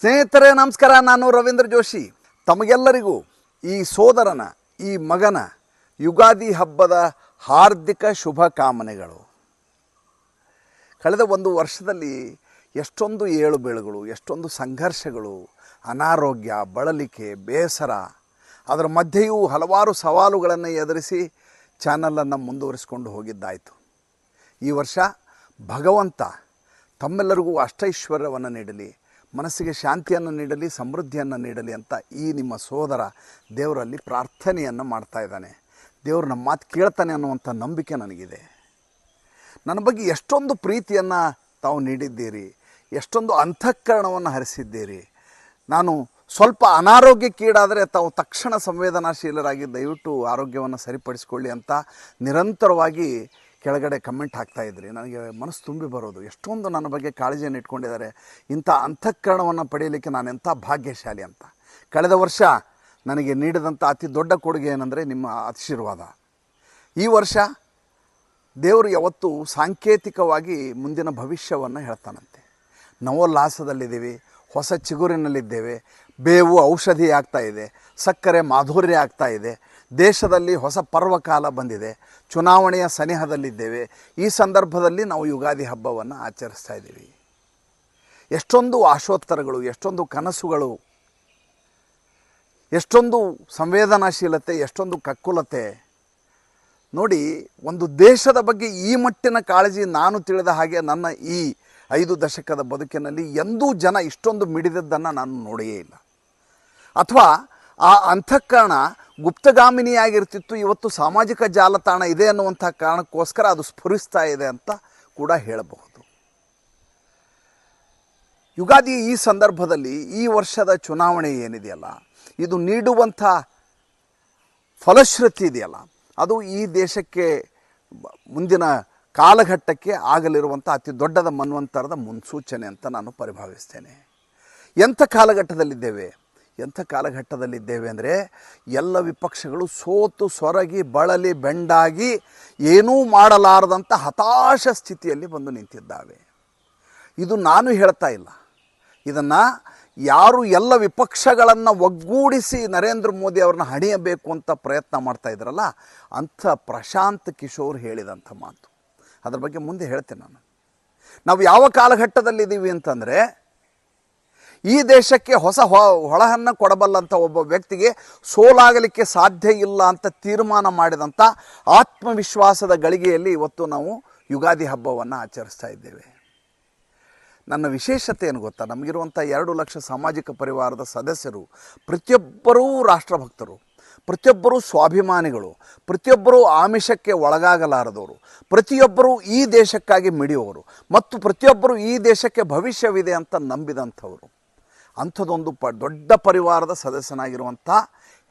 ಸ್ನೇಹಿತರೇ, ನಮಸ್ಕಾರ. ನಾನು ರವೀಂದ್ರ ಜೋಶಿ. ತಮಗೆಲ್ಲರಿಗೂ ಈ ಸೋದರನ, ಈ ಮಗನ ಯುಗಾದಿ ಹಬ್ಬದ ಹಾರ್ದಿಕ ಶುಭ ಕಾಮನೆಗಳು. ಕಳೆದ ಒಂದು ವರ್ಷದಲ್ಲಿ ಎಷ್ಟೊಂದು ಏಳು ಬೆಳೆಗಳು ಎಷ್ಟೊಂದು ಸಂಘರ್ಷಗಳು, ಅನಾರೋಗ್ಯ, ಬಳಲಿಕೆ, ಬೇಸರ, ಅದರ ಮಧ್ಯೆಯೂ ಹಲವಾರು ಸವಾಲುಗಳನ್ನು ಎದುರಿಸಿ ಚಾನಲನ್ನು ಮುಂದುವರಿಸಿಕೊಂಡು ಹೋಗಿದ್ದಾಯಿತು. ಈ ವರ್ಷ ಭಗವಂತ ತಮ್ಮೆಲ್ಲರಿಗೂ ಅಷ್ಟೈಶ್ವರ್ಯವನ್ನು ನೀಡಲಿ. ಮನಸ್ಸಿಗೆ ಶಾಂತಿಯನ್ನು ನೀಡಲಿ, ಸಮೃದ್ಧಿಯನ್ನು ನೀಡಲಿ ಅಂತ ಈ ನಿಮ್ಮ ಸೋದರ ದೇವರಲ್ಲಿ ಪ್ರಾರ್ಥನೆಯನ್ನು ಮಾಡ್ತಾ ಇದ್ದಾನೆ. ದೇವರು ನಮ್ಮ ಮಾತು ಕೇಳ್ತಾನೆ ಅನ್ನುವಂಥ ನಂಬಿಕೆ ನನಗಿದೆ. ನನ್ನ ಬಗ್ಗೆ ಎಷ್ಟೊಂದು ಪ್ರೀತಿಯನ್ನು ತಾವು ನೀಡಿದ್ದೀರಿ, ಎಷ್ಟೊಂದು ಅಂತಃಕರಣವನ್ನು ಹರಿಸಿದ್ದೀರಿ. ನಾನು ಸ್ವಲ್ಪ ಅನಾರೋಗ್ಯಕ್ಕೀಡಾದರೆ ತಾವು ತಕ್ಷಣ ಸಂವೇದನಾಶೀಲರಾಗಿ ದಯವಿಟ್ಟು ಆರೋಗ್ಯವನ್ನು ಸರಿಪಡಿಸಿಕೊಳ್ಳಿ ಅಂತ ನಿರಂತರವಾಗಿ ಕೆಳಗಡೆ ಕಮೆಂಟ್ ಹಾಕ್ತಾ ಇದ್ರಿ. ನನಗೆ ಮನಸ್ಸು ತುಂಬಿ ಬರೋದು. ಎಷ್ಟೊಂದು ನನ್ನ ಬಗ್ಗೆ ಕಾಳಜಿಯನ್ನು ಇಟ್ಕೊಂಡಿದ್ದಾರೆ. ಇಂಥ ಅಂತಃಕರಣವನ್ನು ಪಡೆಯಲಿಕ್ಕೆ ನಾನು ಎಂಥ ಭಾಗ್ಯಶಾಲಿ ಅಂತ. ಕಳೆದ ವರ್ಷ ನನಗೆ ನೀಡಿದಂಥ ಅತಿ ದೊಡ್ಡ ಕೊಡುಗೆ ಏನಂದರೆ ನಿಮ್ಮ ಆಶೀರ್ವಾದ ಈ ವರ್ಷ ದೇವರು ಯಾವತ್ತೂ ಸಾಂಕೇತಿಕವಾಗಿ ಮುಂದಿನ ಭವಿಷ್ಯವನ್ನು ಹೇಳ್ತಾನಂತೆ. ನವೋಲ್ಲಾಸದಲ್ಲಿದ್ದೀವಿ, ಹೊಸ ಚಿಗುರಿನಲ್ಲಿದ್ದೇವೆ, ಬೇವು ಔಷಧಿ ಆಗ್ತಾ ಇದೆ, ಸಕ್ಕರೆ ಮಾಧುರ್ಯ ಆಗ್ತಾ ಇದೆ ದೇಶದಲ್ಲಿ ಹೊಸ ಪರ್ವಕಾಲ ಬಂದಿದೆ. ಚುನಾವಣೆಯ ಸನಿಹದಲ್ಲಿದ್ದೇವೆ. ಈ ಸಂದರ್ಭದಲ್ಲಿ ನಾವು ಯುಗಾದಿ ಹಬ್ಬವನ್ನು ಆಚರಿಸ್ತಾ ಇದ್ದೀವಿ. ಎಷ್ಟೊಂದು ಆಶೋತ್ತರಗಳು, ಎಷ್ಟೊಂದು ಕನಸುಗಳು, ಎಷ್ಟೊಂದು ಸಂವೇದನಾಶೀಲತೆ, ಎಷ್ಟೊಂದು ಕಕ್ಕುಲತೆ. ನೋಡಿ, ಒಂದು ದೇಶದ ಬಗ್ಗೆ ಈ ಮಟ್ಟಿನ ಕಾಳಜಿ ನಾನು ತಿಳಿದ ಹಾಗೆ ನನ್ನ ಈ ಐದು ದಶಕದ ಬದುಕಿನಲ್ಲಿ ಎಂದೂ ಜನ ಇಷ್ಟೊಂದು ಮಿಡಿದದ್ದನ್ನು ನಾನು ನೋಡಿಯೇ ಇಲ್ಲ. ಅಥವಾ ಆ ಅಂತಃಕರಣ ಗುಪ್ತಗಾಮಿನಿಯಾಗಿರ್ತಿತ್ತು. ಇವತ್ತು ಸಾಮಾಜಿಕ ಜಾಲತಾಣ ಇದೆ ಅನ್ನುವಂಥ ಕಾರಣಕ್ಕೋಸ್ಕರ ಅದು ಸ್ಫುರಿಸ್ತಾ ಇದೆ ಅಂತ ಕೂಡ ಹೇಳಬಹುದು. ಯುಗಾದಿ ಈ ಸಂದರ್ಭದಲ್ಲಿ ಈ ವರ್ಷದ ಚುನಾವಣೆ ಏನಿದೆಯಲ್ಲ, ಇದು ನೀಡುವಂಥ ಫಲಶ್ರುತಿ ಇದೆಯಲ್ಲ, ಅದು ಈ ದೇಶಕ್ಕೆ ಮುಂದಿನ ಕಾಲಘಟ್ಟಕ್ಕೆ ಆಗಲಿರುವಂಥ ಅತಿ ದೊಡ್ಡದ ಮನ್ವಂತರದ ಮುನ್ಸೂಚನೆ ಅಂತ ನಾನು ಪರಿಭಾವಿಸ್ತೇನೆ. ಎಂಥ ಕಾಲಘಟ್ಟದಲ್ಲಿದ್ದೇವೆ? ಎಂಥ ಕಾಲಘಟ್ಟದಲ್ಲಿದ್ದೇವೆ ಅಂದರೆ ಎಲ್ಲ ವಿಪಕ್ಷಗಳು ಸೋತು ಸೊರಗಿ ಬಳಲಿ ಬೆಂಡಾಗಿ ಏನೂ ಮಾಡಲಾರದಂಥ ಹತಾಶ ಸ್ಥಿತಿಯಲ್ಲಿ ಬಂದು ನಿಂತಿದ್ದಾವೆ. ಇದು ನಾನು ಹೇಳ್ತಾ ಇಲ್ಲ. ಇದನ್ನು ಯಾರು ಎಲ್ಲ ವಿಪಕ್ಷಗಳನ್ನು ಒಗ್ಗೂಡಿಸಿ ನರೇಂದ್ರ ಮೋದಿ ಅವ್ರನ್ನ ಹಣಿಯಬೇಕು ಅಂತ ಪ್ರಯತ್ನ ಮಾಡ್ತಾ ಇದ್ರಲ್ಲ, ಅಂಥ ಪ್ರಶಾಂತ್ ಕಿಶೋರ್ ಹೇಳಿದಂಥ ಮಾತು. ಅದ್ರ ಬಗ್ಗೆ ಮುಂದೆ ಹೇಳ್ತೇನೆ ನಾನು. ನಾವು ಯಾವ ಕಾಲಘಟ್ಟದಲ್ಲಿದ್ದೀವಿ ಅಂತಂದರೆ ಈ ದೇಶಕ್ಕೆ ಹೊಸ ಹೊಳಹನ್ನು ಕೊಡಬಲ್ಲಂಥ ಒಬ್ಬ ವ್ಯಕ್ತಿಗೆ ಸೋಲಾಗಲಿಕ್ಕೆ ಸಾಧ್ಯ ಇಲ್ಲ ಅಂತ ತೀರ್ಮಾನ ಮಾಡಿದಂಥ ಆತ್ಮವಿಶ್ವಾಸದ ಗಳಿಗೆಯಲ್ಲಿ ಇವತ್ತು ನಾವು ಯುಗಾದಿ ಹಬ್ಬವನ್ನು ಆಚರಿಸ್ತಾ ಇದ್ದೇವೆ. ನನ್ನ ವಿಶೇಷತೆ ಏನು ಗೊತ್ತಾ? ನಮಗಿರುವಂಥ ಎರಡು ಲಕ್ಷ ಸಾಮಾಜಿಕ ಪರಿವಾರದ ಸದಸ್ಯರು, ಪ್ರತಿಯೊಬ್ಬರೂ ರಾಷ್ಟ್ರಭಕ್ತರು, ಪ್ರತಿಯೊಬ್ಬರೂ ಸ್ವಾಭಿಮಾನಿಗಳು, ಪ್ರತಿಯೊಬ್ಬರೂ ಆಮಿಷಕ್ಕೆ ಒಳಗಾಗಲಾರದವರು, ಪ್ರತಿಯೊಬ್ಬರೂ ಈ ದೇಶಕ್ಕಾಗಿ ಮಿಡಿಯುವವರು, ಮತ್ತು ಪ್ರತಿಯೊಬ್ಬರೂ ಈ ದೇಶಕ್ಕೆ ಭವಿಷ್ಯವಿದೆ ಅಂತ ನಂಬಿದಂಥವರು. ಅಂಥದ್ದೊಂದು ಪ ದೊಡ್ಡ ಪರಿವಾರದ ಸದಸ್ಯನಾಗಿರುವಂಥ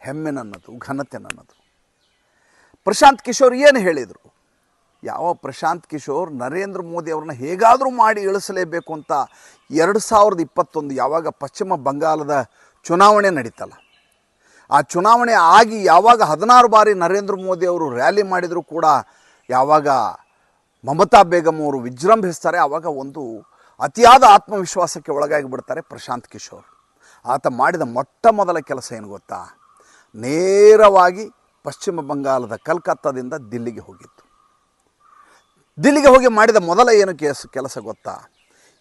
ಹೆಮ್ಮೆ ನನ್ನದು ಘನತೆ ನನ್ನದು ಪ್ರಶಾಂತ್ ಕಿಶೋರ್ ಏನು ಹೇಳಿದರು? ಯಾವ ಪ್ರಶಾಂತ್ ಕಿಶೋರ್ ನರೇಂದ್ರ ಮೋದಿ ಅವ್ರನ್ನ ಹೇಗಾದರೂ ಮಾಡಿ ಇಳಿಸಲೇಬೇಕು ಅಂತ ಎರಡು ಸಾವಿರದ ಇಪ್ಪತ್ತೊಂದು ಯಾವಾಗ ಪಶ್ಚಿಮ ಬಂಗಾಳದ ಚುನಾವಣೆ ನಡೀತಲ್ಲ. ಆ ಚುನಾವಣೆ ಆಗಿ ಯಾವಾಗ ಹದಿನಾರು ಬಾರಿ ನರೇಂದ್ರ ಮೋದಿ ಅವರು ರ್ಯಾಲಿ ಮಾಡಿದರೂ ಕೂಡ ಯಾವಾಗ ಮಮತಾ ಬೇಗಂ ಅವರು ವಿಜೃಂಭಿಸ್ತಾರೆ ಆವಾಗ ಒಂದು ಅತಿಯಾದ ಆತ್ಮವಿಶ್ವಾಸಕ್ಕೆ ಒಳಗಾಗಿ ಬಿಡ್ತಾರೆ ಪ್ರಶಾಂತ್ ಕಿಶೋರ್. ಆತ ಮಾಡಿದ ಮೊಟ್ಟ ಮೊದಲ ಕೆಲಸ ಏನು ಗೊತ್ತಾ? ನೇರವಾಗಿ ಪಶ್ಚಿಮ ಬಂಗಾಲದ ಕಲ್ಕತ್ತಾದಿಂದ ದಿಲ್ಲಿಗೆ ಹೋಗಿತ್ತು. ದಿಲ್ಲಿಗೆ ಹೋಗಿ ಮಾಡಿದ ಮೊದಲ ಏನು ಕೇಸ್, ಕೆಲಸ ಗೊತ್ತಾ?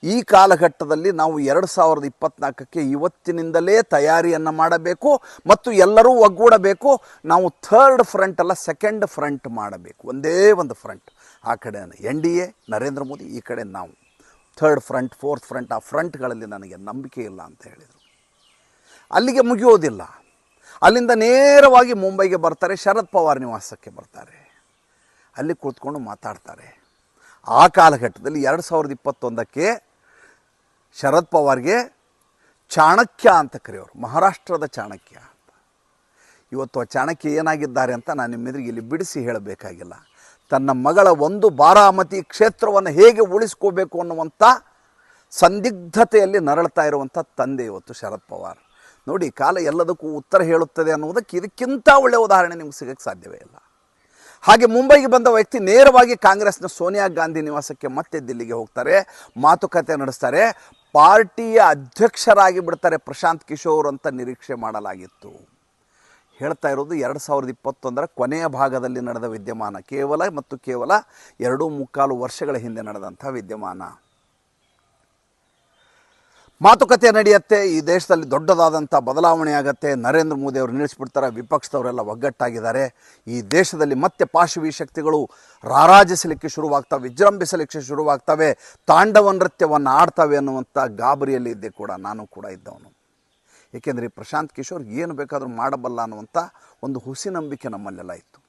ಈ ಕಾಲಘಟ್ಟದಲ್ಲಿ ನಾವು ಎರಡು ಸಾವಿರದ ಇಪ್ಪತ್ತ್ನಾಲ್ಕಕ್ಕೆ ಇವತ್ತಿನಿಂದಲೇ ತಯಾರಿಯನ್ನು ಮಾಡಬೇಕು ಮತ್ತು ಎಲ್ಲರೂ ಒಗ್ಗೂಡಬೇಕು. ನಾವು ಥರ್ಡ್ ಫ್ರಂಟ್ ಅಲ್ಲ, ಸೆಕೆಂಡ್ ಫ್ರಂಟ್ ಮಾಡಬೇಕು. ಒಂದೇ ಒಂದು ಫ್ರಂಟ್. ಆ ಕಡೆ N D A, Narendra Modi, ಈ ಕಡೆ ನಾವು. ಥರ್ಡ್ ಫ್ರಂಟ್, ಫೋರ್ತ್ ಫ್ರಂಟ್, ಆ ಫ್ರಂಟ್ಗಳಲ್ಲಿ ನನಗೆ ನಂಬಿಕೆ ಇಲ್ಲ ಅಂತ ಹೇಳಿದರು. ಅಲ್ಲಿಗೆ ಮುಗಿಯೋದಿಲ್ಲ. ಅಲ್ಲಿಂದ ನೇರವಾಗಿ ಮುಂಬೈಗೆ ಬರ್ತಾರೆ, ಶರದ್ ಪವಾರ್ ನಿವಾಸಕ್ಕೆ ಬರ್ತಾರೆ. ಅಲ್ಲಿ ಕೂತ್ಕೊಂಡು ಮಾತಾಡ್ತಾರೆ. ಆ ಕಾಲಘಟ್ಟದಲ್ಲಿ ಎರಡು ಸಾವಿರದ ಇಪ್ಪತ್ತೊಂದಕ್ಕೆ ಶರದ್ ಪವಾರ್ಗೆ ಚಾಣಕ್ಯ ಅಂತ ಕರೆಯೋರು, ಮಹಾರಾಷ್ಟ್ರದ ಚಾಣಕ್ಯ ಇವತ್ತು ಆ ಚಾಣಕ್ಯ ಏನಾಗಿದ್ದಾರೆ ಅಂತ ನಾನು ನಿಮ್ಮೆದುರಿಗೆ ಇಲ್ಲಿ ಬಿಡಿಸಿ ಹೇಳಬೇಕಾಗಿಲ್ಲ. ತನ್ನ ಮಗಳ ಒಂದು ಬಾರಾಮತಿ ಕ್ಷೇತ್ರವನ್ನು ಹೇಗೆ ಉಳಿಸ್ಕೋಬೇಕು ಅನ್ನುವಂಥ ಸಂದಿಗ್ಧತೆಯಲ್ಲಿ ನರಳ್ತಾ ಇರುವಂಥ ತಂದೆ ಇವತ್ತು ಶರದ್ ಪವಾರ್. ನೋಡಿ, ಕಾಲ ಎಲ್ಲದಕ್ಕೂ ಉತ್ತರ ಹೇಳುತ್ತದೆ ಅನ್ನುವುದಕ್ಕೆ ಇದಕ್ಕಿಂತ ಒಳ್ಳೆಯ ಉದಾಹರಣೆ ನಿಮ್ಗೆ ಸಿಗಕ್ಕೆ ಸಾಧ್ಯವೇ ಇಲ್ಲ. ಹಾಗೆ ಮುಂಬೈಗೆ ಬಂದ ವ್ಯಕ್ತಿ ನೇರವಾಗಿ ಕಾಂಗ್ರೆಸ್ನ ಸೋನಿಯಾ ಗಾಂಧಿ ನಿವಾಸಕ್ಕೆ ಮತ್ತೆ ದಿಲ್ಲಿಗೆ ಹೋಗ್ತಾರೆ, ಮಾತುಕತೆ ನಡೆಸ್ತಾರೆ, ಪಾರ್ಟಿಯ ಅಧ್ಯಕ್ಷರಾಗಿ ಬಿಡ್ತಾರೆ ಪ್ರಶಾಂತ್ ಕಿಶೋರ್ ಅಂತ ನಿರೀಕ್ಷೆ ಮಾಡಲಾಗಿತ್ತು. ಹೇಳ್ತಾ ಇರೋದು ಎರಡು ಸಾವಿರದ ಇಪ್ಪತ್ತೊಂದರ ಕೊನೆಯ ಭಾಗದಲ್ಲಿ ನಡೆದ ವಿದ್ಯಮಾನ. ಕೇವಲ ಮತ್ತು ಕೇವಲ ಎರಡೂ ಮುಕ್ಕಾಲು ವರ್ಷಗಳ ಹಿಂದೆ ನಡೆದಂಥ ವಿದ್ಯಮಾನ. ಮಾತುಕತೆ ನಡೆಯುತ್ತೆ. ಈ ದೇಶದಲ್ಲಿ ದೊಡ್ಡದಾದಂಥ ಬದಲಾವಣೆ ಆಗತ್ತೆ. ನರೇಂದ್ರ ಮೋದಿ ಅವರು ನಿಲ್ಲಿಸ್ಬಿಡ್ತಾರೆ. ವಿಪಕ್ಷದವರೆಲ್ಲ ಒಗ್ಗಟ್ಟಾಗಿದ್ದಾರೆ. ಈ ದೇಶದಲ್ಲಿ ಮತ್ತೆ ಪಾಶವಿ ಶಕ್ತಿಗಳು ರಾರಾಜಿಸಲಿಕ್ಕೆ ಶುರುವಾಗ್ತವೆ. ವಿಜೃಂಭಿಸಲಿಕ್ಕೆ ಶುರುವಾಗ್ತವೆ. ತಾಂಡವ ನೃತ್ಯವನ್ನು ಆಡ್ತವೆ ಅನ್ನುವಂಥ ಗಾಬರಿಯಲ್ಲಿ ಇದ್ದೆ ಕೂಡ ನಾನು ಕೂಡ ಇದ್ದವನು. ಏಕೆಂದರೆ ಪ್ರಶಾಂತ್ ಕಿಶೋರ್ ಏನು ಬೇಕಾದರೂ ಮಾಡಬಲ್ಲ ಅನ್ನುವಂಥ ಒಂದು ಹುಸಿ ನಂಬಿಕೆ ನಮ್ಮಲ್ಲೆಲ್ಲ ಇತ್ತು.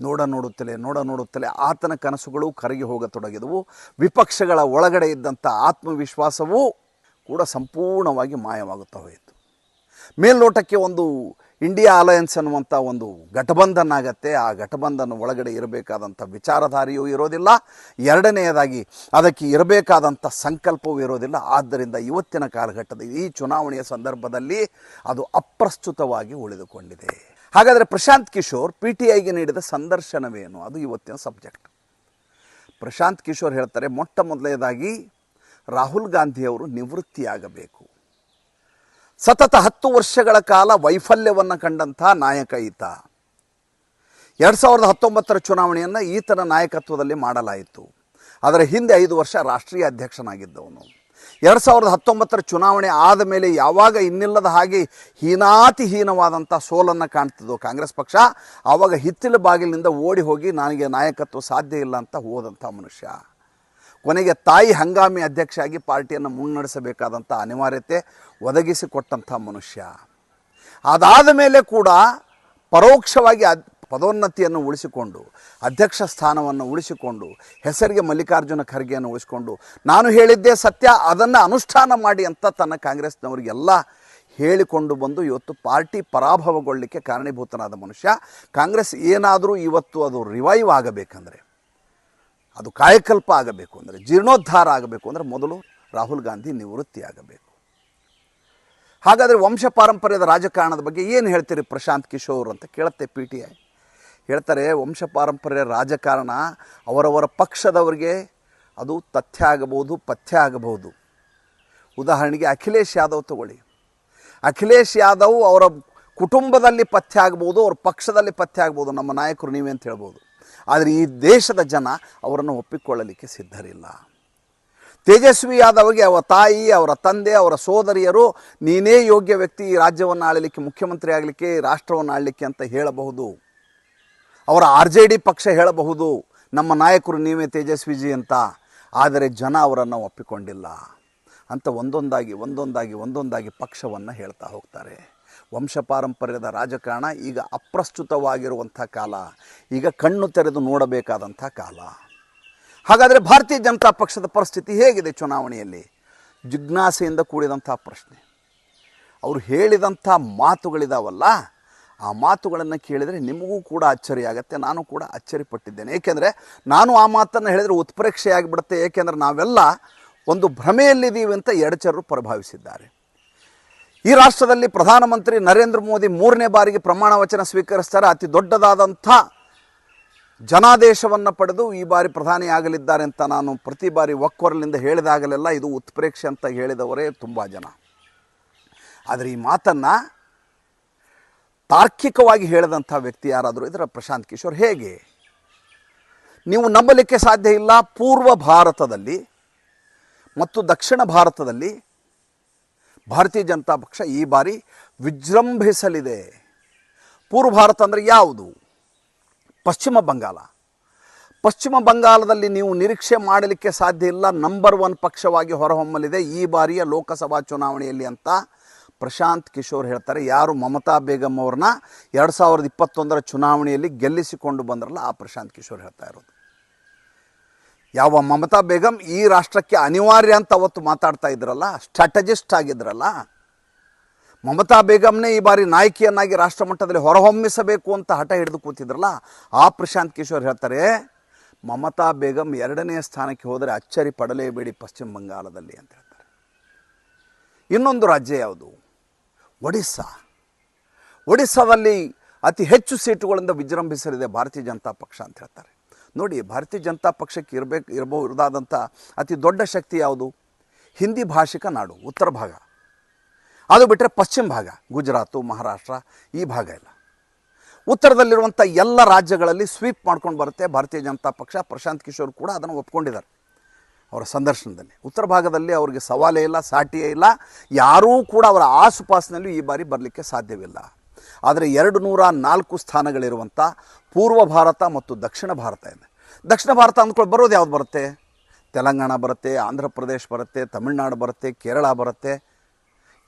ನೋಡ ನೋಡುತ್ತಲೇ ನೋಡ ನೋಡುತ್ತಲೇ ಆತನ ಕನಸುಗಳು ಕರಗಿ ಹೋಗತೊಡಗಿದವು. ವಿಪಕ್ಷಗಳ ಒಳಗಡೆ ಇದ್ದಂಥ ಆತ್ಮವಿಶ್ವಾಸವೂ ಕೂಡ ಸಂಪೂರ್ಣವಾಗಿ ಮಾಯವಾಗುತ್ತಾ ಹೋಯಿತು. ಮೇಲ್ನೋಟಕ್ಕೆ ಒಂದು ಇಂಡಿಯಾ ಅಲಯನ್ಸ್ ಅನ್ನುವಂಥ ಒಂದು ಘಟಬಂಧನ ಆಗತ್ತೆ ಆ ಘಟಬಂಧನ ಒಳಗಡೆ ಇರಬೇಕಾದಂಥ ವಿಚಾರಧಾರೆಯೂ ಇರೋದಿಲ್ಲ. ಎರಡನೆಯದಾಗಿ ಅದಕ್ಕೆ ಇರಬೇಕಾದಂಥ ಸಂಕಲ್ಪವೂ ಇರೋದಿಲ್ಲ. ಆದ್ದರಿಂದ ಇವತ್ತಿನ ಕಾಲಘಟ್ಟದ ಈ ಚುನಾವಣೆಯ ಸಂದರ್ಭದಲ್ಲಿ ಅದು ಅಪ್ರಸ್ತುತವಾಗಿ ಉಳಿದುಕೊಂಡಿದೆ. ಹಾಗಾದರೆ ಪ್ರಶಾಂತ್ ಕಿಶೋರ್ ಪಿ ಟಿ ಐಗೆ ನೀಡಿದ ಸಂದರ್ಶನವೇನು? ಅದು ಇವತ್ತಿನ ಸಬ್ಜೆಕ್ಟ್. ಪ್ರಶಾಂತ್ ಕಿಶೋರ್ ಹೇಳ್ತಾರೆ, ಮೊಟ್ಟ ಮೊದಲನೇದಾಗಿ ರಾಹುಲ್ ಗಾಂಧಿಯವರು ನಿವೃತ್ತಿಯಾಗಬೇಕು. ಸತತ ಹತ್ತು ವರ್ಷಗಳ ಕಾಲ ವೈಫಲ್ಯವನ್ನು ಕಂಡಂಥ ನಾಯಕ ಈತ. ಎರಡು ಸಾವಿರದ ಹತ್ತೊಂಬತ್ತರ ಚುನಾವಣೆಯನ್ನು ಈತನ ನಾಯಕತ್ವದಲ್ಲಿ ಮಾಡಲಾಯಿತು. ಅದರ ಹಿಂದೆ ಐದು ವರ್ಷ ರಾಷ್ಟ್ರೀಯ ಅಧ್ಯಕ್ಷನಾಗಿದ್ದವನು. ಎರಡು ಸಾವಿರದ ಹತ್ತೊಂಬತ್ತರ ಚುನಾವಣೆ ಆದ ಮೇಲೆ ಯಾವಾಗ ಇನ್ನಿಲ್ಲದ ಹಾಗೆ ಹೀನಾತಿಹೀನವಾದಂಥ ಸೋಲನ್ನು ಕಾಣ್ತಿದ್ದೋ ಕಾಂಗ್ರೆಸ್ ಪಕ್ಷ, ಆವಾಗ ಹಿತ್ತಿಲ ಬಾಗಿಲಿನಿಂದ ಓಡಿ ಹೋಗಿ, ನನಗೆ ನಾಯಕತ್ವ ಸಾಧ್ಯ ಇಲ್ಲ ಅಂತ ಹೋದಂಥ ಮನುಷ್ಯ. ಕೊನೆಗೆ ತಾಯಿ ಹಂಗಾಮಿ ಅಧ್ಯಕ್ಷ ಆಗಿ ಪಾರ್ಟಿಯನ್ನು ಮುನ್ನಡೆಸಬೇಕಾದಂಥ ಅನಿವಾರ್ಯತೆ ಒದಗಿಸಿಕೊಟ್ಟಂಥ ಮನುಷ್ಯ. ಅದಾದ ಮೇಲೆ ಕೂಡ ಪರೋಕ್ಷವಾಗಿ ಅದ್ ಪದೋನ್ನತಿಯನ್ನು ಉಳಿಸಿಕೊಂಡು, ಅಧ್ಯಕ್ಷ ಸ್ಥಾನವನ್ನು ಉಳಿಸಿಕೊಂಡು, ಹೆಸರಿಗೆ ಮಲ್ಲಿಕಾರ್ಜುನ ಖರ್ಗೆಯನ್ನು ಉಳಿಸಿಕೊಂಡು, ನಾನು ಹೇಳಿದ್ದೆ ಸತ್ಯ, ಅದನ್ನು ಅನುಷ್ಠಾನ ಮಾಡಿ ಅಂತ ತನ್ನ ಕಾಂಗ್ರೆಸ್ನವರಿಗೆಲ್ಲ ಹೇಳಿಕೊಂಡು ಬಂದು ಇವತ್ತು ಪಾರ್ಟಿ ಪರಾಭವಗೊಳ್ಳಲಿಕ್ಕೆ ಕಾರಣೀಭೂತನಾದ ಮನುಷ್ಯ. ಕಾಂಗ್ರೆಸ್ ಏನಾದರೂ ಇವತ್ತು ಅದು ರಿವೈವ್ ಆಗಬೇಕಂದ್ರೆ ಅದು ಕಾಯಕಲ್ಪ ಆಗಬೇಕು ಅಂದರೆ ಜೀರ್ಣೋದ್ಧಾರ ಆಗಬೇಕು ಅಂದರೆ ಮೊದಲು ರಾಹುಲ್ ಗಾಂಧಿ ನಿವೃತ್ತಿ ಆಗಬೇಕು ಹಾಗಾದರೆ ವಂಶ ಪಾರಂಪರ್ಯದ ರಾಜಕಾರಣದ ಬಗ್ಗೆ ಏನು ಹೇಳ್ತೀರಿ ಪ್ರಶಾಂತ್ ಕಿಶೋರ್ ಅಂತ ಕೇಳುತ್ತೆ ಪಿ ಟಿ ಐ. ಹೇಳ್ತಾರೆ ವಂಶ ಪಾರಂಪರ್ಯ ರಾಜಕಾರಣ ಅವರವರ ಪಕ್ಷದವರಿಗೆ ಅದು ತಥ್ಯ ಆಗಬಹುದು, ಪಥ್ಯ ಆಗಬಹುದು. ಉದಾಹರಣೆಗೆ ಅಖಿಲೇಶ್ ಯಾದವ್ ತಗೊಳ್ಳಿ. ಅಖಿಲೇಶ್ ಯಾದವ್ ಅವರ ಕುಟುಂಬದಲ್ಲಿ ಪಥ್ಯ ಆಗ್ಬೋದು ಅವ್ರ ಪಕ್ಷದಲ್ಲಿ ಪಥ್ಯ ಆಗ್ಬೋದು ನಮ್ಮ ನಾಯಕರು ನೀವೇ ಅಂತ ಹೇಳ್ಬೋದು. ಆದರೆ ಈ ದೇಶದ ಜನ ಅವರನ್ನು ಒಪ್ಪಿಕೊಳ್ಳಲಿಕ್ಕೆ ಸಿದ್ಧರಿಲ್ಲ. ತೇಜಸ್ವಿ ಯಾದವ್ಗೆ ಅವರ ತಾಯಿ, ಅವರ ತಂದೆ, ಅವರ ಸೋದರಿಯರು, ನೀನೇ ಯೋಗ್ಯ ವ್ಯಕ್ತಿ ಈ ರಾಜ್ಯವನ್ನು ಆಳಲಿಕ್ಕೆ, ಮುಖ್ಯಮಂತ್ರಿ ಆಗಲಿಕ್ಕೆ, ರಾಷ್ಟ್ರವನ್ನು ಆಳಲಿಕ್ಕೆ ಅಂತ ಹೇಳಬಹುದು. ಅವರ ಆರ್ ಜೆ ಡಿ ಪಕ್ಷ ಹೇಳಬಹುದು, ನಮ್ಮ ನಾಯಕರು ನೀವೇ ತೇಜಸ್ವಿಜಿ ಅಂತ. ಆದರೆ ಜನ ಅವರನ್ನು ಒಪ್ಪಿಕೊಂಡಿಲ್ಲ. ಅಂತ ಒಂದೊಂದಾಗಿ ಒಂದೊಂದಾಗಿ ಒಂದೊಂದಾಗಿ ಪಕ್ಷವನ್ನು ಹೇಳ್ತಾ ಹೋಗ್ತಾರೆ. ವಂಶ ಪಾರಂಪರ್ಯದ ರಾಜಕಾರಣ ಈಗ ಅಪ್ರಸ್ತುತವಾಗಿರುವಂಥ ಕಾಲ. ಈಗ ಕಣ್ಣು ತೆರೆದು ನೋಡಬೇಕಾದಂಥ ಕಾಲ. ಹಾಗಾದರೆ ಭಾರತೀಯ ಜನತಾ ಪಕ್ಷದ ಪರಿಸ್ಥಿತಿ ಹೇಗಿದೆ ಚುನಾವಣೆಯಲ್ಲಿ? ಜಿಜ್ಞಾಸೆಯಿಂದ ಕೂಡಿದಂಥ ಪ್ರಶ್ನೆ. ಅವರು ಹೇಳಿದಂಥ ಮಾತುಗಳಿದಾವಲ್ಲ, ಆ ಮಾತುಗಳನ್ನು ಕೇಳಿದರೆ ನಿಮಗೂ ಕೂಡ ಅಚ್ಚರಿ ಆಗುತ್ತೆ, ನಾನು ಕೂಡ ಅಚ್ಚರಿಪಟ್ಟಿದ್ದೇನೆ. ಏಕೆಂದರೆ ನಾನು ಆ ಮಾತನ್ನು ಹೇಳಿದರೆ ಉತ್ಪ್ರೇಕ್ಷೆಯಾಗಿಬಿಡುತ್ತೆ, ಏಕೆಂದರೆ ನಾವೆಲ್ಲ ಒಂದು ಭ್ರಮೆಯಲ್ಲಿದ್ದೀವಿ ಅಂತ ಎಡಚರರು ಪ್ರಭಾವಿಸಿದ್ದಾರೆ. ಈ ರಾಷ್ಟ್ರದಲ್ಲಿ ಪ್ರಧಾನಮಂತ್ರಿ ನರೇಂದ್ರ ಮೋದಿ ಮೂರನೇ ಬಾರಿಗೆ ಪ್ರಮಾಣ ವಚನ ಸ್ವೀಕರಿಸ್ತಾರೆ. ಅತಿ ದೊಡ್ಡದಾದಂಥ ಜನಾದೇಶವನ್ನು ಪಡೆದು ಈ ಬಾರಿ ಪ್ರಧಾನಿಯಾಗಲಿದ್ದಾರೆ ಅಂತ ನಾನು ಪ್ರತಿ ಬಾರಿ ಒಕ್ಕೊರಲಿಂದ ಹೇಳಿದಾಗಲೆಲ್ಲ ಇದು ಉತ್ಪ್ರೇಕ್ಷೆ ಅಂತ ಹೇಳಿದವರೇ ತುಂಬ ಜನ. ಆದರೆ ಈ ಮಾತನ್ನು ತಾರ್ಕಿಕವಾಗಿ ಹೇಳಿದಂಥ ವ್ಯಕ್ತಿ ಯಾರಾದರೂ ಇದರ ಪ್ರಶಾಂತ್ ಕಿಶೋರ್ ಹೇಗೆ? ನೀವು ನಂಬಲಿಕ್ಕೆ ಸಾಧ್ಯ ಇಲ್ಲ. ಪೂರ್ವ ಭಾರತದಲ್ಲಿ ಮತ್ತು ದಕ್ಷಿಣ ಭಾರತದಲ್ಲಿ ಭಾರತೀಯ ಜನತಾ ಪಕ್ಷ ಈ ಬಾರಿ ವಿಜೃಂಭಿಸಲಿದೆ. ಪೂರ್ವ ಭಾರತ ಅಂದರೆ ಯಾವುದು? ಪಶ್ಚಿಮ ಬಂಗಾಳ. ಪಶ್ಚಿಮ ಬಂಗಾಳದಲ್ಲಿ ನೀವು ನಿರೀಕ್ಷೆ ಮಾಡಲಿಕ್ಕೆ ಸಾಧ್ಯ ಇಲ್ಲ. ನಂಬರ್ ಒನ್ ಪಕ್ಷವಾಗಿ ಹೊರಹೊಮ್ಮಲಿದೆ ಈ ಬಾರಿಯ ಲೋಕಸಭಾ ಚುನಾವಣೆಯಲ್ಲಿ ಅಂತ ಪ್ರಶಾಂತ್ ಕಿಶೋರ್ ಹೇಳ್ತಾರೆ. ಯಾರು? ಮಮತಾ ಬೇಗಂ ಅವ್ರನ್ನ ಎರಡು ಸಾವಿರದ ಇಪ್ಪತ್ತೊಂದರ ಚುನಾವಣೆಯಲ್ಲಿ ಗೆಲ್ಲಿಸಿಕೊಂಡು ಬಂದ್ರಲ್ಲ ಆ ಪ್ರಶಾಂತ್ ಕಿಶೋರ್ ಹೇಳ್ತಾ ಇರೋದು. ಯಾವ ಮಮತಾ ಬೇಗಂ ಈ ರಾಷ್ಟ್ರಕ್ಕೆ ಅನಿವಾರ್ಯ ಅಂತ ಅವತ್ತು ಮಾತಾಡ್ತಾ ಇದ್ರಲ್ಲ, ಸ್ಟ್ರಾಟಜಿಸ್ಟ್ ಆಗಿದ್ರಲ್ಲ, ಮಮತಾ ಬೇಗಂನೇ ಈ ಬಾರಿ ನಾಯಕಿಯನ್ನಾಗಿ ರಾಷ್ಟ್ರ ಮಟ್ಟದಲ್ಲಿ ಹೊರಹೊಮ್ಮಿಸಬೇಕು ಅಂತ ಹಠ ಹಿಡಿದು ಕೂತಿದ್ರಲ್ಲ, ಆ ಪ್ರಶಾಂತ್ ಕಿಶೋರ್ ಹೇಳ್ತಾರೆ, ಮಮತಾ ಬೇಗಂ ಎರಡನೇ ಸ್ಥಾನಕ್ಕೆ ಹೋದರೆ ಅಚ್ಚರಿ ಪಡಲೇಬೇಡಿ ಪಶ್ಚಿಮ ಬಂಗಾಳದಲ್ಲಿ ಅಂತ ಹೇಳ್ತಾರೆ. ಇನ್ನೊಂದು ರಾಜ್ಯ ಯಾವುದು? ಒಡಿಸ್ಸಾ. ಒಡಿಸ್ಸಾದಲ್ಲಿ ಅತಿ ಹೆಚ್ಚು ಸೀಟುಗಳಿಂದ ವಿಜೃಂಭಿಸಲಿದೆ ಭಾರತೀಯ ಜನತಾ ಪಕ್ಷ ಅಂತ ಹೇಳ್ತಾರೆ. ನೋಡಿ, ಭಾರತೀಯ ಜನತಾ ಪಕ್ಷಕ್ಕೆ ಇರಬೇಕು ಇರಬಹುದಾದಂಥ ಅತಿ ದೊಡ್ಡ ಶಕ್ತಿ ಯಾವುದು? ಹಿಂದಿ ಭಾಷಿಕ ನಾಡು, ಉತ್ತರ ಭಾಗ. ಅದು ಬಿಟ್ಟರೆ ಪಶ್ಚಿಮ ಭಾಗ, ಗುಜರಾತು, ಮಹಾರಾಷ್ಟ್ರ, ಈ ಭಾಗ ಇಲ್ಲ ಉತ್ತರದಲ್ಲಿರುವಂಥ ಎಲ್ಲ ರಾಜ್ಯಗಳಲ್ಲಿ ಸ್ವೀಪ್ ಮಾಡ್ಕೊಂಡು ಬರುತ್ತೆ ಭಾರತೀಯ ಜನತಾ ಪಕ್ಷ. ಪ್ರಶಾಂತ್ ಕಿಶೋರ್ ಕೂಡ ಅದನ್ನು ಒಪ್ಕೊಂಡಿದ್ದಾರೆ ಅವರ ಸಂದರ್ಶನದಲ್ಲಿ. ಉತ್ತರ ಭಾಗದಲ್ಲಿ ಅವರಿಗೆ ಸವಾಲೇ ಇಲ್ಲ, ಸಾಟಿಯೇ ಇಲ್ಲ. ಯಾರೂ ಕೂಡ ಅವರ ಆಸುಪಾಸಿನಲ್ಲಿ ಈ ಬಾರಿ ಬರಲಿಕ್ಕೆ ಸಾಧ್ಯವಿಲ್ಲ. ಆದರೆ ಎರಡು ನೂರ ನಾಲ್ಕು ಸ್ಥಾನಗಳಿರುವಂಥ ಪೂರ್ವ ಭಾರತ ಮತ್ತು ದಕ್ಷಿಣ ಭಾರತ ಇದೆ. ದಕ್ಷಿಣ ಭಾರತ ಅಂದ್ಕೊಂಡು ಬರೋದು ಯಾವ್ದು ಬರುತ್ತೆ? ತೆಲಂಗಾಣ ಬರುತ್ತೆ, ಆಂಧ್ರ ಪ್ರದೇಶ್ ಬರುತ್ತೆ, ತಮಿಳುನಾಡು ಬರುತ್ತೆ, ಕೇರಳ ಬರುತ್ತೆ.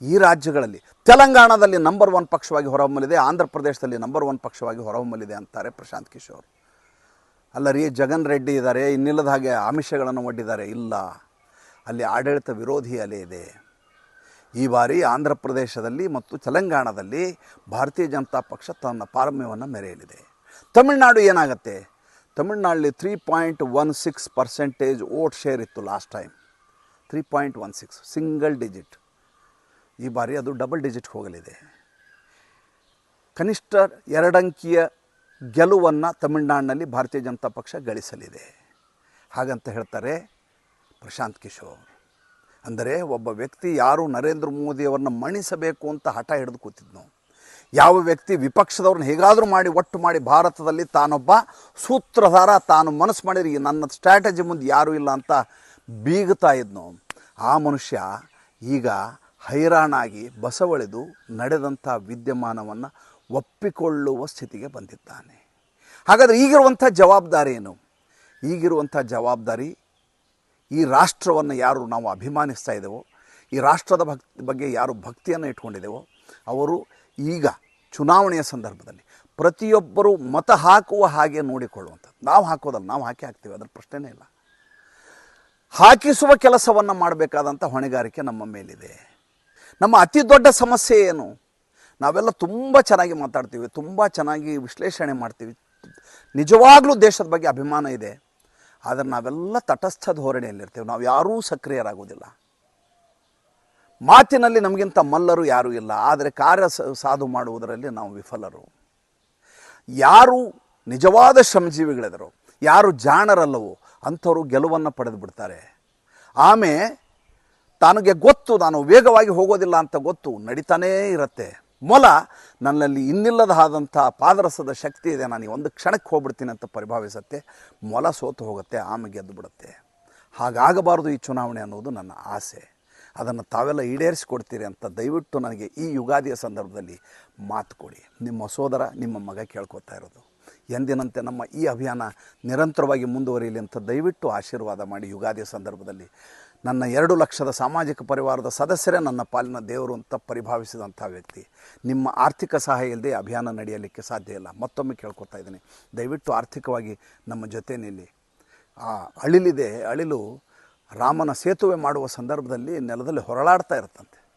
ಈ ರಾಜ್ಯಗಳಲ್ಲಿ ತೆಲಂಗಾಣದಲ್ಲಿ ನಂಬರ್ ಒನ್ ಪಕ್ಷವಾಗಿ ಹೊರಹೊಮ್ಮಲಿದೆ, ಆಂಧ್ರ ಪ್ರದೇಶದಲ್ಲಿ ನಂಬರ್ ಒನ್ ಪಕ್ಷವಾಗಿ ಹೊರಹೊಮ್ಮಲಿದೆ ಅಂತಾರೆ ಪ್ರಶಾಂತ್ ಕಿಶೋರ್. ಅಲ್ಲ ರೀ, ಜಗನ್ ರೆಡ್ಡಿ ಇದ್ದಾರೆ, ಇನ್ನಿಲ್ಲದ ಹಾಗೆ ಆಮಿಷಗಳನ್ನು ಒಡ್ಡಿದ್ದಾರೆ? ಇಲ್ಲ. ಅಲ್ಲಿ ಆಡಳಿತ ವಿರೋಧಿ ಅಲೆ ಇದೆ. ಈ ಬಾರಿ ಆಂಧ್ರ ಪ್ರದೇಶದಲ್ಲಿ ಮತ್ತು ತೆಲಂಗಾಣದಲ್ಲಿ ಭಾರತೀಯ ಜನತಾ ಪಕ್ಷ ತನ್ನ ಪಾರಮ್ಯವನ್ನು ಮೆರೆಯಲಿದೆ. ತಮಿಳುನಾಡು ಏನಾಗುತ್ತೆ? ತಮಿಳುನಾಡಲ್ಲಿ three point one six percentage vote share ಇತ್ತು last time three point one six single digit ಈ ಬಾರಿ ಅದು ಡಬಲ್ ಡಿಜಿಟ್ ಹೋಗಲಿದೆ. ಕನಿಷ್ಠ ಎರಡಂಕಿಯ ಗೆಲುವನ್ನು ತಮಿಳುನಾಡಿನಲ್ಲಿ ಭಾರತೀಯ ಜನತಾ ಪಕ್ಷ ಗಳಿಸಲಿದೆ. ಹಾಗಂತ ಹೇಳ್ತಾರೆ ಪ್ರಶಾಂತ್ ಕಿಶೋರ್. ಅಂದರೆ ಒಬ್ಬ ವ್ಯಕ್ತಿ ಯಾರು ನರೇಂದ್ರ ಮೋದಿಯವರನ್ನ ಮಣಿಸಬೇಕು ಅಂತ ಹಠ ಹಿಡಿದು ಕೂತಿದ್ನು. ಯಾವ ವ್ಯಕ್ತಿ ವಿಪಕ್ಷದವ್ರನ್ನ ಹೇಗಾದರೂ ಮಾಡಿ ಒಟ್ಟು ಮಾಡಿ ಭಾರತದಲ್ಲಿ ತಾನೊಬ್ಬ ಸೂತ್ರಧಾರ, ತಾನು ಮನಸ್ಸು ಮಾಡಿದ್ರೆ ಈ ನನ್ನ ಸ್ಟ್ರಾಟಜಿ ಮುಂದೆ ಯಾರೂ ಇಲ್ಲ ಅಂತ ಬೀಗುತ್ತಾ ಇದ್ನು. ಆ ಮನುಷ್ಯ ಈಗ ಹೈರಾಣಾಗಿ ಬಸವಳೆದು ನಡೆದಂಥ ವಿದ್ಯಮಾನವನ್ನು ಒಪ್ಪಿಕೊಳ್ಳುವ ಸ್ಥಿತಿಗೆ ಬಂದಿದ್ದಾನೆ. ಹಾಗಾದರೆ ಈಗಿರುವಂಥ ಜವಾಬ್ದಾರಿ ಏನು? ಈಗಿರುವಂಥ ಜವಾಬ್ದಾರಿ ಈ ರಾಷ್ಟ್ರವನ್ನು ಯಾರು ನಾವು ಅಭಿಮಾನಿಸ್ತಾ ಇದ್ದೇವೋ, ಈ ರಾಷ್ಟ್ರದ ಭಕ್, ಬಗ್ಗೆ ಯಾರು ಭಕ್ತಿಯನ್ನು ಇಟ್ಕೊಂಡಿದ್ದೇವೋ, ಅವರು ಈಗ ಚುನಾವಣೆಯ ಸಂದರ್ಭದಲ್ಲಿ ಪ್ರತಿಯೊಬ್ಬರು ಮತ ಹಾಕುವ ಹಾಗೆ ನೋಡಿಕೊಳ್ಳುವಂಥದ್ದು. ನಾವು ಹಾಕೋದಲ್ಲ, ನಾವು ಹಾಕಿ ಹಾಕ್ತೀವಿ ಅದರ ಪ್ರಶ್ನೆನೇ ಇಲ್ಲ. ಹಾಕಿಸುವ ಕೆಲಸವನ್ನು ಮಾಡಬೇಕಾದಂಥ ಹೊಣೆಗಾರಿಕೆ ನಮ್ಮ ಮೇಲಿದೆ. ನಮ್ಮ ಅತಿ ದೊಡ್ಡ ಸಮಸ್ಯೆ ಏನು? ನಾವೆಲ್ಲ ತುಂಬ ಚೆನ್ನಾಗಿ ಮಾತಾಡ್ತೀವಿ, ತುಂಬ ಚೆನ್ನಾಗಿ ವಿಶ್ಲೇಷಣೆ ಮಾಡ್ತೀವಿ. ನಿಜವಾಗ್ಲೂ ದೇಶದ ಬಗ್ಗೆ ಅಭಿಮಾನ ಇದೆ. ಆದರೆ ನಾವೆಲ್ಲ ತಟಸ್ಥ ಧೋರಣೆಯಲ್ಲಿರ್ತೇವೆ ನಾವು ಯಾರೂ ಸಕ್ರಿಯರಾಗುವುದಿಲ್ಲ. ಮಾತಿನಲ್ಲಿ ನಮಗಿಂತ ಮಲ್ಲರು ಯಾರೂ ಇಲ್ಲ. ಆದರೆ ಕಾರ್ಯ ಸಾಧು ಮಾಡುವುದರಲ್ಲಿ ನಾವು ವಿಫಲರು. ಯಾರು ನಿಜವಾದ ಶ್ರಮಜೀವಿಗಳೆದರು, ಯಾರು ಜಾಣರಲ್ಲವೋ ಅಂಥವರು ಗೆಲುವನ್ನು ಪಡೆದು ಬಿಡ್ತಾರೆ. ಆಮೆ, ತನಗೆ ಗೊತ್ತು, ನಾನು ವೇಗವಾಗಿ ಹೋಗೋದಿಲ್ಲ ಅಂತ ಗೊತ್ತು, ನಡೀತಾನೇ ಇರುತ್ತೆ. ಮೊಲ ನನ್ನಲ್ಲಿ ಇನ್ನಿಲ್ಲದಾದಂಥ ಪಾದರಸದ ಶಕ್ತಿ ಇದೆ. ನಾನು ಒಂದು ಕ್ಷಣಕ್ಕೆ ಹೋಗ್ಬಿಡ್ತೀನಿ ಅಂತ ಪರಿಭಾವಿಸುತ್ತೆ. ಮೊಲ ಸೋತು ಹೋಗುತ್ತೆ ಆಮೆ ಗೆದ್ದು ಬಿಡುತ್ತೆ. ಹಾಗಾಗಬಾರ್ದು ಈ ಚುನಾವಣೆ ಅನ್ನೋದು ನನ್ನ ಆಸೆ. ಅದನ್ನು ತಾವೆಲ್ಲ ಈಡೇರಿಸಿಕೊಡ್ತೀರಿ ಅಂತ ದಯವಿಟ್ಟು ನನಗೆ ಈ ಯುಗಾದಿಯ ಸಂದರ್ಭದಲ್ಲಿ ಮಾತು ಕೊಡಿ. ನಿಮ್ಮ ಸೋದರ, ನಿಮ್ಮ ಮಗ ಕೇಳ್ಕೊತಾ ಇರೋದು. ಎಂದಿನಂತೆ ನಮ್ಮ ಈ ಅಭಿಯಾನ ನಿರಂತರವಾಗಿ ಮುಂದುವರಿಯಲಿ ಅಂತ ದಯವಿಟ್ಟು ಆಶೀರ್ವಾದ ಮಾಡಿ ಯುಗಾದಿಯ ಸಂದರ್ಭದಲ್ಲಿ. ನನ್ನ ಎರಡು ಲಕ್ಷದ ಸಾಮಾಜಿಕ ಪರಿವಾರದ ಸದಸ್ಯರೇ ನನ್ನ ಪಾಲಿನ ದೇವರು ಅಂತ ಪರಿಭಾವಿಸಿದಂಥ ವ್ಯಕ್ತಿ. ನಿಮ್ಮ ಆರ್ಥಿಕ ಸಹಾಯ ಇಲ್ಲದೆ ಅಭಿಯಾನ ನಡೆಯಲಿಕ್ಕೆ ಸಾಧ್ಯ ಇಲ್ಲ. ಮತ್ತೊಮ್ಮೆ ಕೇಳ್ಕೊತಾ ಇದ್ದೀನಿ. ದಯವಿಟ್ಟು ಆರ್ಥಿಕವಾಗಿ ನಮ್ಮ ಜೊತೆ ನಿಲ್ಲಿ. ಆ ಅಳಿಲಿದೆ, ಅಳಿಲು ರಾಮನ ಸೇತುವೆ ಮಾಡುವ ಸಂದರ್ಭದಲ್ಲಿ ನೆಲದಲ್ಲಿ ಹೊರಳಾಡ್ತಾ ಇರುತ್ತಂತೆ.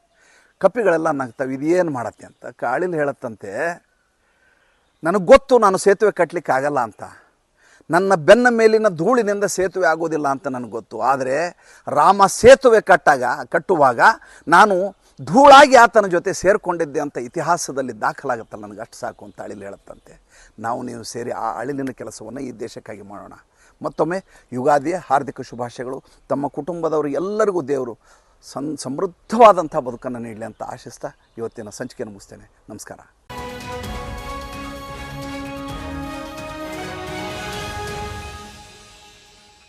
ಕಪ್ಪಿಗಳೆಲ್ಲ ನಗ್ತಾವೆ, ಇದೇನು ಮಾಡತ್ತೆ ಅಂತ. ಕಾಳಿಲು ಹೇಳತ್ತಂತೆ, ನನಗೆ ಗೊತ್ತು ನಾನು ಸೇತುವೆ ಕಟ್ಟಲಿಕ್ಕೆ ಆಗಲ್ಲ ಅಂತ. ನನ್ನ ಬೆನ್ನ ಮೇಲಿನ ಧೂಳಿನಿಂದ ಸೇತುವೆ ಆಗೋದಿಲ್ಲ ಅಂತ ನನಗೆ ಗೊತ್ತು. ಆದರೆ ರಾಮ ಸೇತುವೆ ಕಟ್ಟಾಗ, ಕಟ್ಟುವಾಗ ನಾನು ಧೂಳಾಗಿ ಆತನ ಜೊತೆ ಸೇರಿಕೊಂಡಿದ್ದೆ ಅಂತ ಇತಿಹಾಸದಲ್ಲಿ ದಾಖಲಾಗುತ್ತಲ್ಲ ನನಗೆ ಅಷ್ಟು ಸಾಕು ಅಂತ ಅಳಿಲು ಹೇಳುತ್ತಂತೆ. ನಾವು ನೀವು ಸೇರಿ ಆ ಅಳಿಲಿನ ಕೆಲಸವನ್ನು ಈ ದೇಶಕ್ಕಾಗಿ ಮಾಡೋಣ. ಮತ್ತೊಮ್ಮೆ ಯುಗಾದಿಯ ಹಾರ್ದಿಕ ಶುಭಾಶಯಗಳು. ತಮ್ಮ ಕುಟುಂಬದವರು ಎಲ್ಲರಿಗೂ ದೇವರು ಸಂ ಸಮೃದ್ಧವಾದಂಥ ಬದುಕನ್ನು ನೀಡಲಿ ಅಂತ ಆಶಿಸ್ತಾ ಇವತ್ತಿನ ಸಂಚಿಕೆಯನ್ನು ಮುಗಿಸ್ತೇನೆ. ನಮಸ್ಕಾರ.